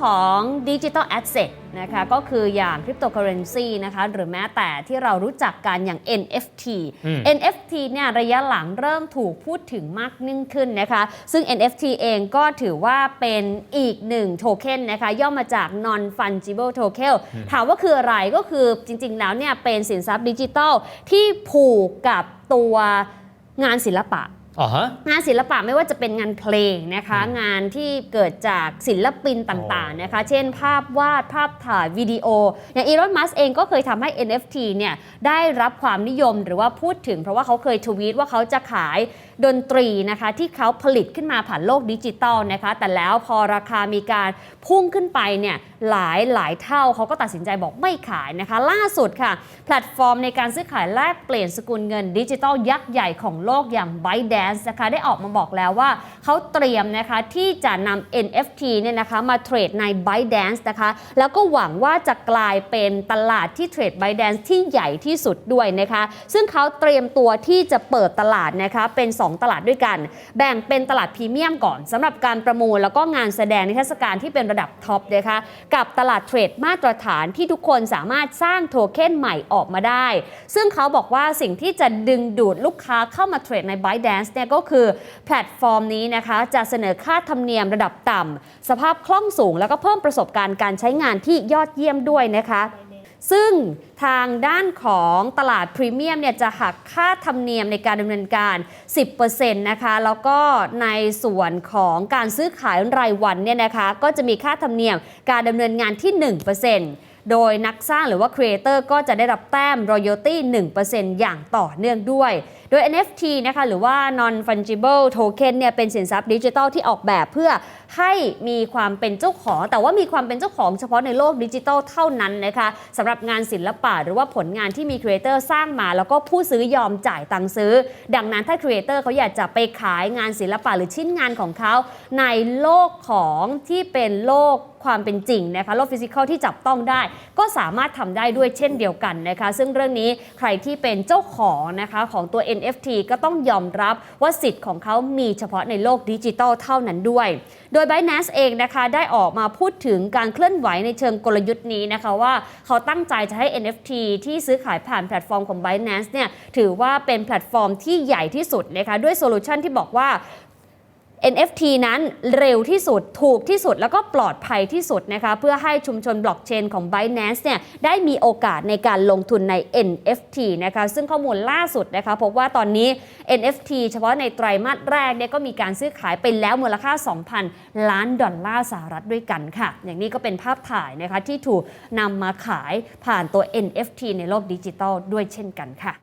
ของ Digital Asset นะคะก็คืออย่าง Cryptocurrency นะคะหรือแม้แต่ที่เรารู้จักกันอย่าง NFT อืม NFT เนี่ยระยะหลังเริ่มถูกพูดถึงมากยิ่งขึ้นนะคะ ซึ่ง NFT เองก็ถือว่าเป็นอีกหนึ่งโทเค็นนะคะย่อมาจาก non fungible token ถามว่าคืออะไรก็คือจริงๆแล้วเนี่ยเป็นสินทรัพย์ดิจิทัลที่ผูกกับตัวงานศิลปะอ๋อฮะ งานศิลปะไม่ว่าจะเป็นงานเพลงนะคะ งานที่เกิดจากศิลปินต่างๆนะคะ เช่นภาพวาดภาพถ่ายวิดีโอ อย่างอีรอนมัสเองก็เคยทำให้ NFT เนี่ยได้รับความนิยมหรือว่าพูดถึง เพราะว่าเขาเคยทวีตว่าเขาจะขายดนตรีนะคะที่เขาผลิตขึ้นมาผ่านโลกดิจิตอลนะคะ แต่แล้วพอราคามีการพุ่งขึ้นไปเนี่ยหลายหลายเท่าเขาก็ตัดสินใจบอกไม่ขายนะคะ ล่าสุดค่ะ แพลตฟอร์มในการซื้อขายแลกเปลี่ยนสกุลเงินดิจิตอลยักษ์ใหญ่ของโลกอย่าง Binance นะคะได้ออกมาบอกแล้วว่าเขาเตรียมนะคะที่จะนำ NFT เนี่ยนะคะมาเทรดใน ByteDance นะคะแล้วก็หวังว่าจะกลายเป็นตลาดที่เทรด ByteDance ที่ใหญ่ที่สุดด้วยนะคะซึ่งเขาเตรียมตัวที่จะเปิดตลาดนะคะเป็น 2 ตลาดด้วยกัน แบ่งเป็นตลาดพรีเมียมก่อนสำหรับการประมูลแล้วก็งานแสดงนิทรรศการที่เป็นระดับท็อปนะคะกับตลาดเทรดมาตรฐานที่ทุกคนสามารถสร้างโทเค็นใหม่ออกมาได้ ซึ่งเขาบอกว่าสิ่งที่จะดึงดูดลูกค้าเข้ามาเทรดใน ByteDance เนี่ยก็คือแพลตฟอร์มนี้นะคะจะเสนอค่าธรรมเนียมระดับต่ำสภาพคล่องสูง แล้วก็เพิ่มประสบการณ์การใช้งานที่ยอดเยี่ยมด้วยนะคะ ซึ่ง ทางด้านของตลาดพรีเมียมเนี่ยจะหักค่าธรรมเนียมในการดำเนินการ 10%นะคะแล้วก็ในส่วนของการซื้อขายรายวันเนี่ยนะคะก็จะมีค่าธรรมเนียมการดำเนินงานที่ 1%โดยนักสร้างหรือว่าครีเอเตอร์ก็จะได้รับแต้ม royalty 1%อย่างต่อเนื่องด้วย โดย NFT นะคะหรือว่า non fungible token เนี่ยเป็นสินทรัพย์ดิจิทัลที่ออกแบบเพื่อให้มีความเป็นเจ้าของ แต่ว่ามีความเป็นเจ้าของเฉพาะในโลกดิจิทัลเท่านั้นนะคะสำหรับงานศิลปะหรือว่าผลงานที่มีครีเอเตอร์สร้างมา แล้วก็ผู้ซื้อยอมจ่ายตังค์ซื้อ ดังนั้นถ้าครีเอเตอร์เขาอยากจะไปขายงานศิลปะหรือชิ้นงานของเขาในโลกของที่เป็นโลกความเป็นจริงนะคะโลกฟิสิกอลที่จับต้องได้ ก็สามารถทำได้ด้วยเช่นเดียวกันนะคะ ซึ่งเรื่องนี้ใครที่เป็นเจ้าของนะคะของตัว NFT ก็ต้องยอมรับว่าสิทธิ์ของเขามีเฉพาะในโลกดิจิทัลเท่านั้นด้วย โดย Binance เองนะคะได้ออกมาพูดถึงการเคลื่อนไหวในเชิงกลยุทธ์นี้นะคะว่าเขาตั้งใจจะให้ NFT ที่ซื้อขายผ่านแพลตฟอร์มของ Binance เนี่ยถือว่าเป็นแพลตฟอร์มที่ใหญ่ที่สุดนะคะด้วยโซลูชันที่บอกว่า NFT นั้นเร็วที่สุดถูกที่สุดแล้วก็ปลอดภัยที่สุดนะคะเพื่อให้ชุมชนบล็อกเชนของ Binance เนี่ยได้มีโอกาสในการลงทุนใน NFT นะคะซึ่งข้อมูลล่าสุดนะคะพบว่าตอนนี้ NFT เฉพาะในไตรมาสแรกเนี่ยก็มีการซื้อขายไปแล้วมูลค่า 2,000 ล้านดอลลาร์สหรัฐด้วยกันค่ะ อย่างนี้ก็เป็นภาพถ่ายนะคะที่ถูกนำมาขายผ่านตัว NFT ในโลกดิจิทัลด้วยเช่นกันค่ะ